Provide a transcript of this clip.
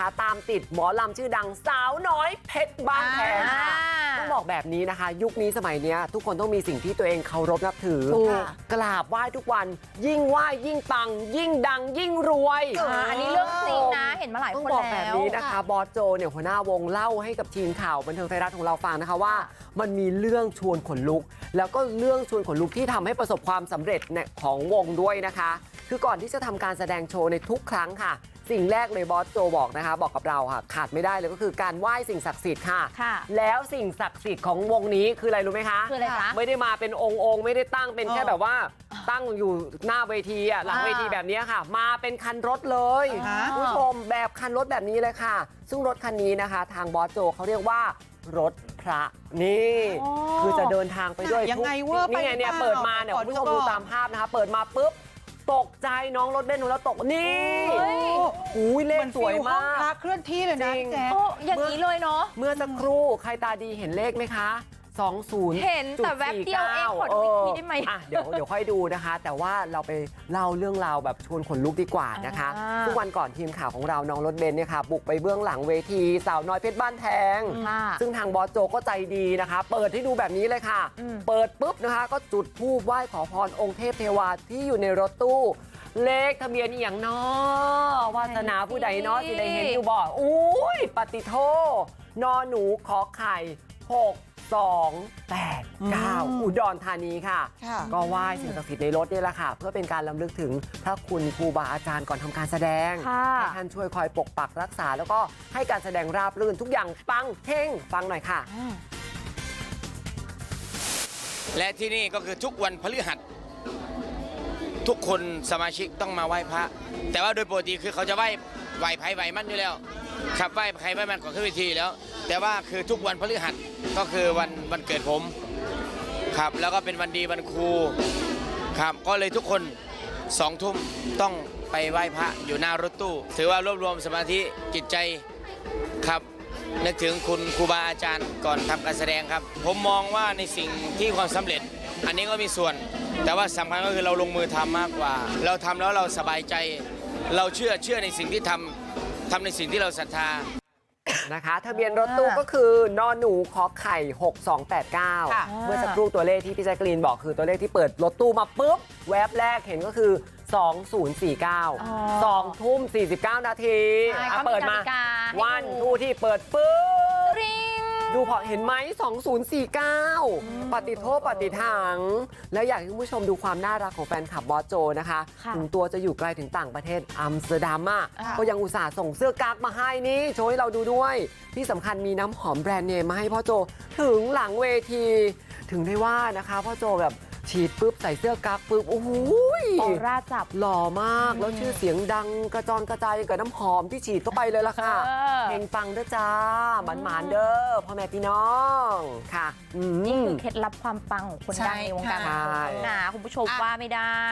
นะคะตามติดหมอลำชื่อดังสาวน้อยเพชรบ้านแพงค่ะต้องบอกแบบนี้นะคะ ยุคนี้สมัยเนี้ยทุกคนต้องมีสิ่งที่ตัวเองเคารพนับถือถูกกราบไหว้ทุกวันยิ่งไหว้ยิ่งปัง ยิ่งดังยิ่งรวยอ่าอันนี้เรื่องจริงนะเห็นมาหลายต้องคนบอกแบแล้บวนี้นะคะบอสโจเนี่ยหัวหน้าวงเล่าให้กับทีมข่าวบันเทิงไทยรัฐของเราฟังนะคะว่า มันมีเรื่องชวนขนลุก แล้วก็เรื่องชวนขนลุกที่ทำให้ประสบความสำเร็จเนี่ยของวงด้วยนะคะ คือก่อนที่จะทำการแสดงโชว์ในทุกครั้งค่ะ สิ่งแรกเลยบอสโจบอกนะคะ บอกกับเราค่ะ ขาดไม่ได้เลยก็คือการไหว้สิ่งศักดิ์สิทธิ์ค่ะค่ะแล้วสิ่งศักดิ์สิทธิ์ของวงนี้คืออะไรรู้ไหมคะคืออะไรคะไม่ได้มาเป็นองค์องค์ไม่ได้ตั้งเป็นแค่เออแบบว่าตั้งอยู่หน้าเวทีอะหลังอ่าเวทีแบบนี้ค่ะ มาเป็นคันรถเลยฮะคุณผู้ชมแบบคันรถแบบนี้เลยค่ะ ซึ่งรถคันนี้นะคะ ทางบอสโจเขาเรียกว่ารถพระนี่โอ้คือจะเดินทางไปด้วยยังไงทุกเวอร์ไปนี่ไงเนี่ยหรือเปล่าเปิดมาเนี่ยขอคุณดูผู้ชมดูก่อนตามภาพนะคะ เปิดมาปุ๊บ ตกใจน้องรถเบนซ์ของเราตกนี่เฮ้ยอุ้ยเลขมันสวยฟิลห้มาองพระกเคลื่อนที่เลยนะจริงพี่แจ๊คโอ้อย่างนี้เลยเนาะเมื่อสักครู่ใครตาดีเห็นเลขไหมคะ20 เห็นแต่แวบเดียวเองขอดูอีกทีได้ไหมอะเดี๋ยวเดี๋ยวค่อยดูนะคะ แต่ว่าเราไปเล่าเรื่องราวแบบชวนขนลุกดีกว่านะคะอ่าทุกวันก่อนทีมข่าวของเราน้องรถเบนซ์เนี่ยค่ะบุกไปเบื้องหลังเวทีสาวน้อยเพชรบ้านแพงค่ะซึ่งทางบอสโจก็ใจดีนะคะ เปิดให้ดูแบบนี้เลยค่ะอืมเปิดปุ๊บนะคะก็จุดธูปไหว้ขอพรองค์เทพเทวาที่อยู่ในรถตู้เลขทะเบียนอหย่างนอวาสนาผู้ใดเนอสิได้เห็นอยู่บ่อุ้ยปฏิโทนอหนูขอไข่6 2 8 9 อุดรธานีค่ะค่ะ ก็ไหว้สิ่งศักดิ์สิทธิ์ในรถนี่แหละค่ะ เพื่อเป็นการลำลึกถึงพระคุณครูบาอาจารย์ก่อนทำการแสดงค่ะให้ท่านช่วยคอยปกปักรักษา แล้วก็ให้การแสดงราบรื่นทุกอย่างปังเท่งฟังหน่อยค่ะ และที่นี่ก็คือทุกวันพฤหัสทุกคนสมาชิกต้องมาไหว้พระ แต่ว่าโดยปกติคือเขาจะไหว้ไหว้ไผ่ไหว้มันอยู่แล้ว ครับไหว้ใครไหว้มันก่อนขึ้นเวทีอยู่แล้ว แต่ว่าคือทุกวันพฤหัสก็คือวันวันเกิดผมครับ แล้วก็เป็นวันดีวันครูครับก็เลยทุกคนสองทุ่มต้องไปไหว้พระอยู่หน้ารถตู้ ถือว่ารวบรวมสมาธิจิตใจครับนึกถึงคุณครูบาอาจารย์ก่อนทำการแสดงครับ ผมมองว่าในสิ่งที่ความสำเร็จ อันนี้ก็มีส่วน แต่ว่าสำคัญก็คือเราลงมือทำมากกว่า เราทำแล้วเราสบายใจ เราเชื่อเชื่อในสิ่งที่ทำทำในสิ่งที่เราศรัทธา นะคะทะเบียนรถตู้ก็คือนอนหนูขอไข่ 6289ค่ะเมื่อสักครู่ตัวเลขที่พี่แจ๊กรีนบอกคือตัวเลขที่เปิดรถตู้มาปุ๊บ แวบแรกเห็นก็คือ 2049 2ทุ่ม49 นาทีใช่อะก็มีเปิดมานาฬิกาให้วันดูทูที่เปิดปุ๊บริง ดูพอเห็นไหม2049 ปฏิโทษปฏิถัง แล้วอยากให้คุณผู้ชมดูความน่ารักของแฟนคลับบอสโจนะคะค่ะถึงตัวจะอยู่ไกลถึงต่างประเทศอัมสเตอร์ดัมอะอ่าก็ยังอุตส่าห์ส่งเสื้อกั๊กมาให้นี่ โชว์ให้เราดูด้วย ที่สำคัญมีน้ำหอมแบรนด์เนมมาให้พ่อโจ ถึงหลังเวที ถึงได้ว่านะคะพ่อโจแบบ ฉีดปุ๊บใส่เสื้อกั๊กปุ๊บโอ้โหยออร่าจับหล่อมากแล้วชื่อเสียงดังกระจรกระจายกับน้ำหอมที่ฉีดเข้าไปเลยล่ะค่ะเออเพลงปังเด้อจ้าหมันหมานๆเด้อพ่อแม่พี่น้องค่ะอืมนี่คือเคล็ดลับความปังของคนดังในวงการใช่บันเทิงนะคุณผู้ชมว่าไม่ได้